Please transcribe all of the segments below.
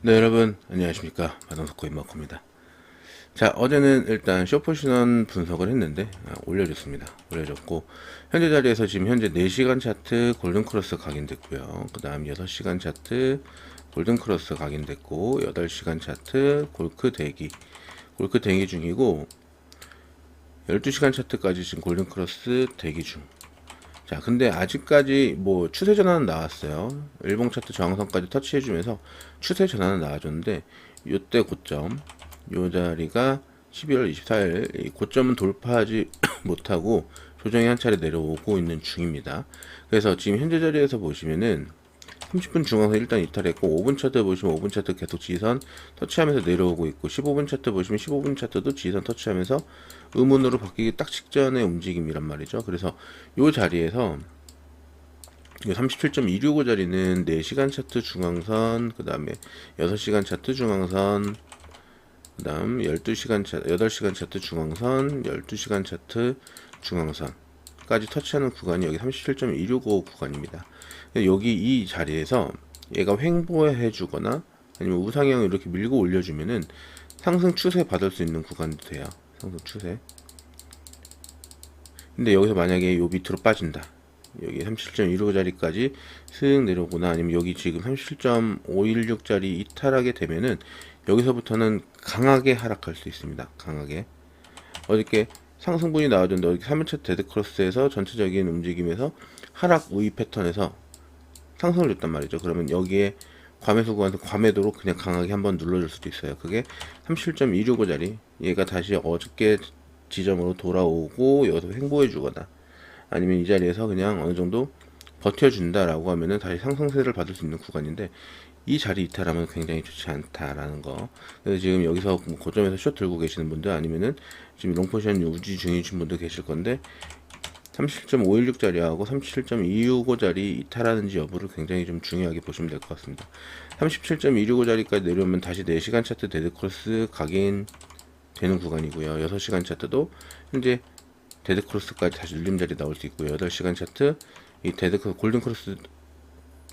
네 여러분 안녕하십니까. 마동석코 인마코입니다. 자 어제는 일단 쇼포시넌 분석을 했는데 아, 올려줬습니다. 올려줬고 현재 자리에서 지금 현재 4시간 차트 골든크로스 각인됐고요. 그 다음 6시간 차트 골든크로스 각인됐고 8시간 차트 골크 대기. 골크 대기 중이고 12시간 차트까지 지금 골든크로스 대기 중 자, 근데 아직까지 뭐 추세 전환은 나왔어요. 일봉 차트 저항선까지 터치해주면서 추세 전환은 나와줬는데 요때 고점, 요 자리가 12월 24일 이 고점은 돌파하지 못하고 조정이 한 차례 내려오고 있는 중입니다. 그래서 지금 현재 자리에서 보시면은 30분 중앙선 일단 이탈했고 5분 차트 보시면 5분 차트 계속 지선 터치하면서 내려오고 있고 15분 차트 보시면 15분 차트도 지선 터치하면서 음운으로 바뀌기 딱 직전의 움직임이란 말이죠. 그래서 이 자리에서 37.265 자리는 4시간 차트 중앙선, 그 다음에 6시간 차트 중앙선, 그 다음 12시간 차, 8시간 차트 중앙선, 12시간 차트 중앙선 까지 터치하는 구간이 여기 37.265 구간입니다. 여기 이 자리에서 얘가 횡보해 주거나 아니면 우상향을 이렇게 밀고 올려주면은 상승 추세 받을 수 있는 구간도 돼요. 상승 추세. 근데 여기서 만약에 요 밑으로 빠진다. 여기 37.15 자리까지 슥 내려오거나 아니면 여기 지금 37.516 자리 이탈하게 되면은 여기서부터는 강하게 하락할 수 있습니다. 강하게. 어저께 상승분이 나와줬는데 어저께 3일차 데드크로스에서 전체적인 움직임에서 하락 우위 패턴에서 상승을 줬단 말이죠. 그러면 여기에 과매수 구간에서 과매도로 그냥 강하게 한번 눌러줄 수도 있어요. 그게 37.265 자리. 얘가 다시 어저께 지점으로 돌아오고 여기서 횡보해 주거나 아니면 이 자리에서 그냥 어느 정도 버텨준다라고 하면은 다시 상승세를 받을 수 있는 구간인데 이 자리 이탈하면 굉장히 좋지 않다라는 거. 그래서 지금 여기서 뭐 고점에서 숏 들고 계시는 분들 아니면은 지금 롱포션 유지 중이신 분들 계실 건데 37.516짜리하고 37.265짜리 이탈하는지 여부를 굉장히 좀 중요하게 보시면 될 것 같습니다. 37.265짜리까지 내려오면 다시 4시간 차트 데드크로스 각인 되는 구간이고요. 6시간 차트도 현재 데드크로스까지 다시 눌림자리 나올 수 있고요. 8시간 차트 이 데드크 골든크로스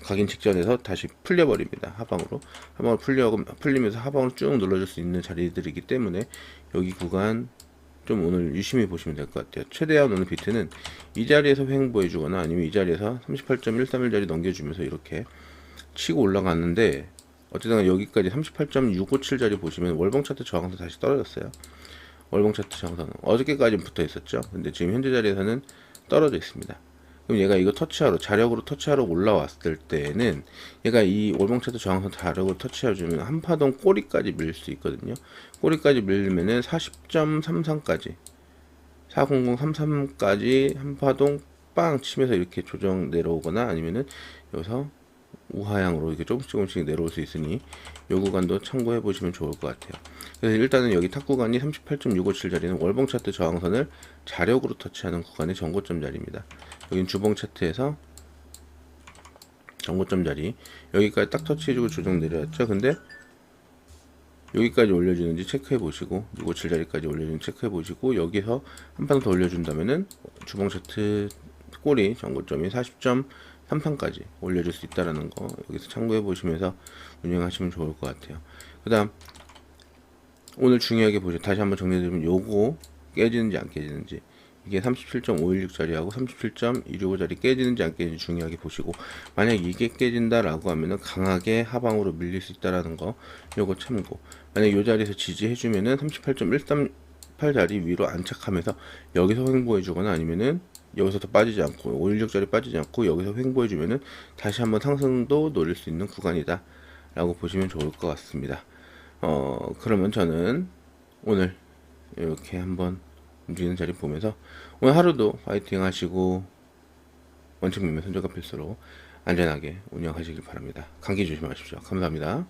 각인 직전에서 다시 풀려버립니다. 하방으로. 하방으로 풀려, 풀리면서 하방으로 쭉 눌러줄 수 있는 자리들이기 때문에 여기 구간 좀 오늘 유심히 보시면 될 것 같아요. 최대한 오늘 비트는 이 자리에서 횡보해 주거나 아니면 이 자리에서 38.131 자리 넘겨주면서 이렇게 치고 올라갔는데 어쨌든 여기까지 38.657 자리 보시면 월봉 차트 저항선 다시 떨어졌어요. 월봉 차트 저항선 어저께까지 붙어 있었죠. 근데 지금 현재 자리에서는 떨어져 있습니다. 그럼 얘가 이거 터치하러 자력으로 터치하러 올라왔을 때는 얘가 이 월봉 차트 저항선 자력으로 터치해주면 한파동 꼬리까지 밀 수 있거든요. 꼬리까지 밀면은 40.33까지 40033까지 한파동 빵 치면서 이렇게 조정 내려오거나 아니면은 여기서 우하향으로 이렇게 조금씩 조금씩 내려올 수 있으니 요 구간도 참고해 보시면 좋을 것 같아요. 그래서 일단은 여기 탑 구간이 38.657 자리는 월봉 차트 저항선을 자력으로 터치하는 구간의 전고점 자리입니다. 여기는 주봉 차트에서 전고점 자리 여기까지 딱 터치해주고 조정 내려왔죠. 근데 여기까지 올려주는지 체크해 보시고 657 자리까지 올려주는 체크해 보시고 여기서 한 판 더 올려준다면은 주봉 차트 꼬리 전고점이 40.33까지 올려줄 수 있다라는 거 여기서 참고해 보시면서 운영하시면 좋을 것 같아요. 그 다음 오늘 중요하게 보죠. 다시 한번 정리해드리면 요거 깨지는지 안 깨지는지 이게 37.516짜리하고 37.265짜리 깨지는지 안 깨지는지 중요하게 보시고 만약 이게 깨진다라고 하면은 강하게 하방으로 밀릴 수 있다라는 거 요거 참고. 만약 요 자리에서 지지해주면은 38.138짜리 위로 안착하면서 여기서 횡보해주거나 아니면은 여기서 더 빠지지 않고 516짜리 빠지지 않고 여기서 횡보해주면은 다시 한번 상승도 노릴 수 있는 구간이다 라고 보시면 좋을 것 같습니다. 어 그러면 저는 오늘 이렇게 한번 움직이는 자리 보면서 오늘 하루도 파이팅 하시고 원칙 매매 선저가 필수로 안전하게 운영하시길 바랍니다. 감기 조심하십시오. 감사합니다.